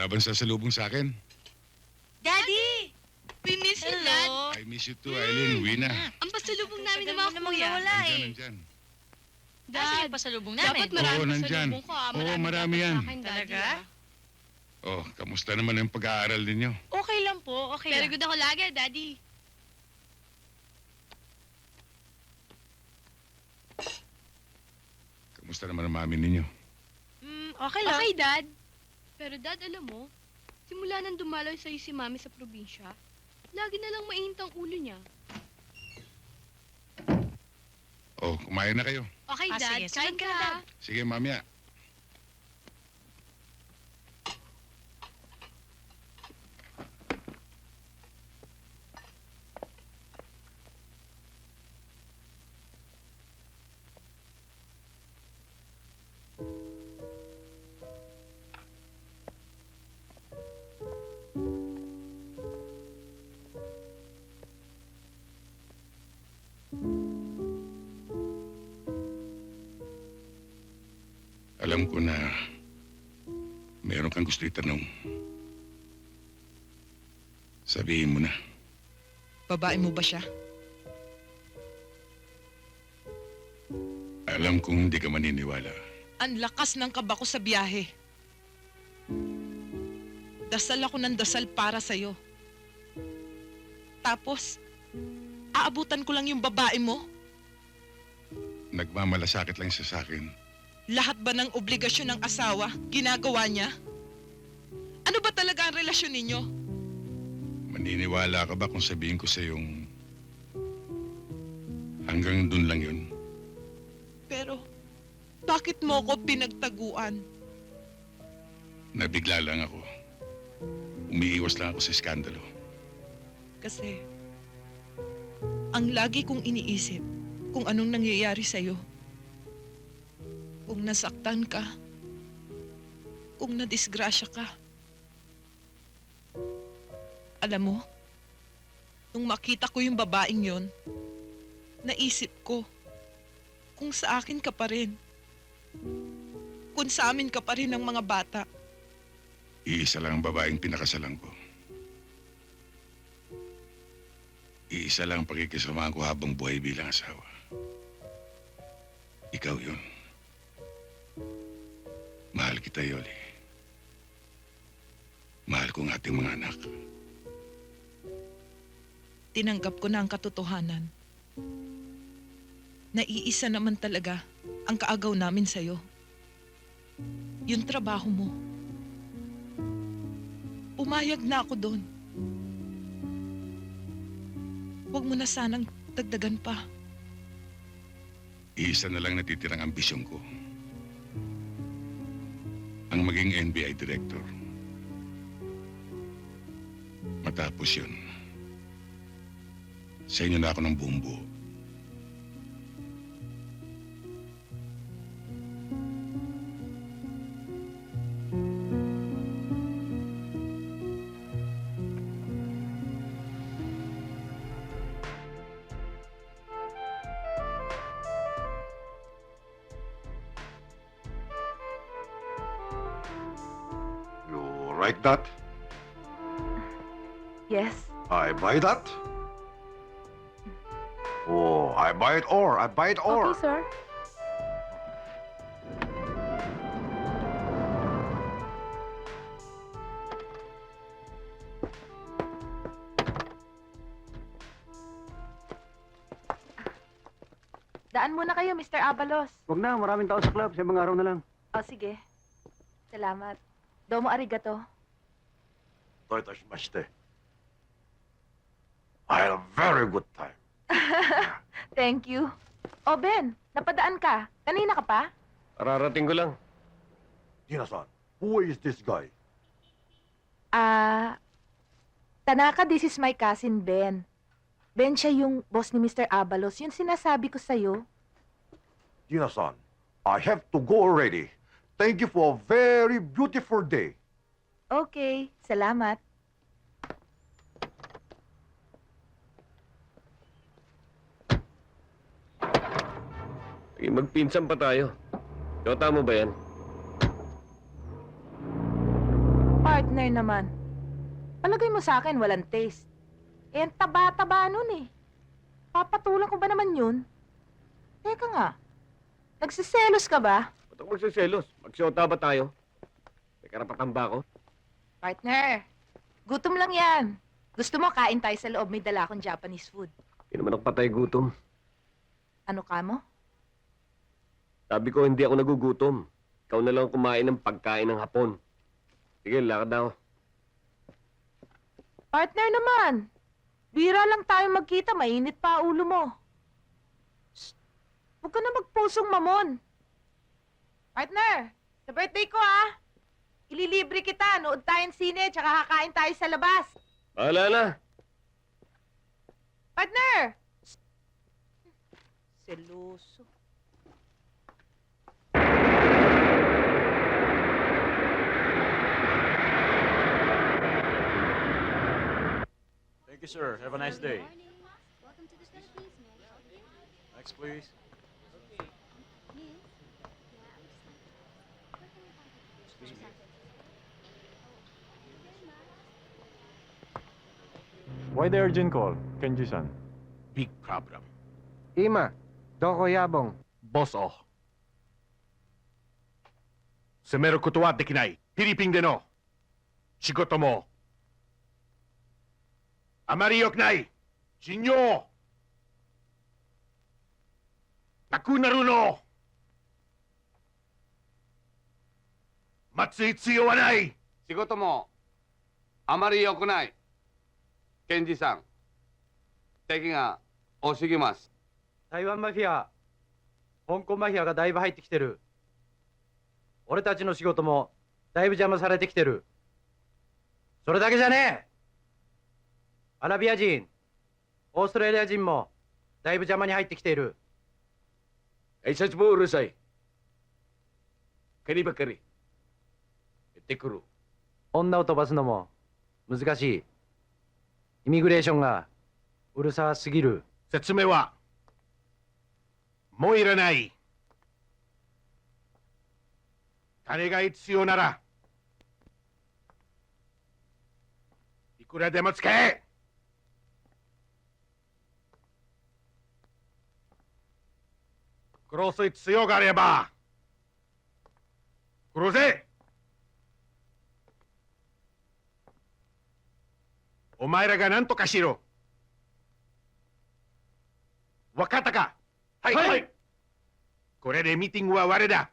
wala bang sasalubong sa akin? Daddy! We miss you, Dad. I miss you too, Eileen. Uwi na. Ang pasalubong namin ng mga kuya. Wala eh. Nandyan, nandyan. Dad, yung pasalubong namin. dapat marami Oo, nandyan. pasalubong ko, ah. Oo, marami dapat yan. sa akin, Daddy, Talaga? ah. Oh, kamusta naman ang pag-aaral ninyo? Okay lang po, okay Very lang. good ako lagi, Daddy. Kamusta naman ang mami ninyo? Mm, okay lang. Okay, Dad. Pero Dad, alam mo, simula nang dumalaw sa'yo si Mami sa probinsya, lagi na lang mainit ang ulo niya. Oh, kumain na kayo. Okay, Ah, Dad. sige. Kain Sunod ka, ka na, Dad. Sige, mamaya. Alam ko na meron kang gusto itanong. Sabihin mo na. Babae mo ba siya? Alam kong hindi ka maniniwala. Ang lakas ng kaba ko sa biyahe. Dasal ako ng dasal para sa'yo. Tapos, aabutan ko lang yung babae mo? Nagmamalasakit lang siya sa akin. Lahat ba ng obligasyon ng asawa, ginagawa niya? Ano ba talaga ang relasyon ninyo? Maniniwala ka ba kung sabihin ko sa yung hanggang dun lang yun? Pero, bakit mo ko pinagtaguan? Nabigla lang ako. Umiiwas lang ako sa iskandalo. Kasi, ang lagi kong iniisip kung anong nangyayari sa'yo. Kung nasaktan ka, kung nadisgrasya ka. Alam mo, nung makita ko yung babaeng yon, naisip ko, kung sa akin ka pa rin. Kung sa amin ka pa rin ng mga bata. Iisa lang ang babaeng pinakasalan ko. Iisa lang ang pagkikisamahan ko habang buhay bilang asawa. Ikaw yun. Mahal kita, Yoli. Mahal ko ang ating mga anak. tinanggap ko na ang katotohanan. Naiisa naman talaga ang kaagaw namin sa'yo. Yung trabaho mo. Umayag na ako doon. Huwag mo na sanang dagdagan pa. Iisa na lang natitirang ambisyon ko. Ang maging NBI director. Matapos yun, sa inyo na ako ng buong buo. Write that? Yes. I buy that? Oh, I buy it or I buy it or. Okay, sir. Daan muna kayo, Mr. Abalos. Huwag na, maraming tao sa club. Sa mga araw na lang. O, sige. Salamat. Domo arigato. Toitashimashite. I had a very good time. Thank you. O, Ben, napadaan ka. Kanina ka pa? Ararating ko lang. Tina-san, who is this guy? Ah, Tanaka, this is my cousin Ben. Ben siya yung boss ni Mr. Abalos. Yun sinasabi ko sa'yo. Tina-san, I have to go already. Thank you for a very beautiful day. Okay, salamat. Magpinsan pa tayo. Yota mo ba yan? Partner naman. Palagay mo sa akin walang taste. Eh, ang taba-taba nun eh. Papatulan ko ba naman yun? Teka nga. Nagsiselos ka ba? Ba't ako magsiselos? Magsyota ba tayo? May karapatan ba ako? Partner, gutom lang yan. Gusto mo kain tayo sa loob, may dala akong Japanese food. Hindi naman ako patay gutom. Ano ka mo? Sabi ko, hindi ako nagugutom. Ikaw na lang kumain ng pagkain ng hapon. Sige, lakad ako. Partner naman. Bira lang tayo magkita, mainit pa ulo mo. Shh. Huwag ka na magpusong mamon. Partner, sa birthday ko ah. Ililibre kita, nood tayong sine, tsaka kakain tayo sa labas. Bahala na. Partner! Seloso. Thank you, sir. Have a nice day. Next, please. Why the urgent call, Kenji-san? Big problem. Ima, doko yabong. Boss, oh. Semeru kutuwa de kinai. Philippine de no. Shigoto mo. Amari yokunai. Shinyo. Takunaru no. Matsui tsuyo wa nai. 仕事もあまり良くない。検事さん、敵が多すぎます。台湾マフィア、香港マフィアがだいぶ入ってきてる。俺たちの仕事もだいぶ邪魔されてきてる。それだけじゃねえアラビア人、オーストラリア人もだいぶ邪魔に入ってきている。Ay, sa mo urusay. Kani ba kari? Itikuru. 女を飛ばすのも難しい。イミグレーションがうるさすぎる。説明はもういらない金が必要ならいくらでも使え殺す必要があれば殺せお前らが何とかしろ。わかったか？はい、これでミーティングは終わりだ。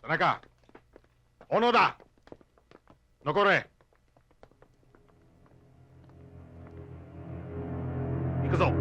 田中小野田残れ。行くぞ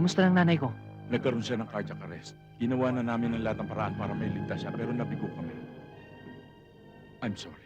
Kumusta lang nanay ko? Nagkaroon siya ng cardiac arrest. Ginawa na namin ang lahat ng paraan para mailigtas siya, pero nabigo kami. I'm sorry.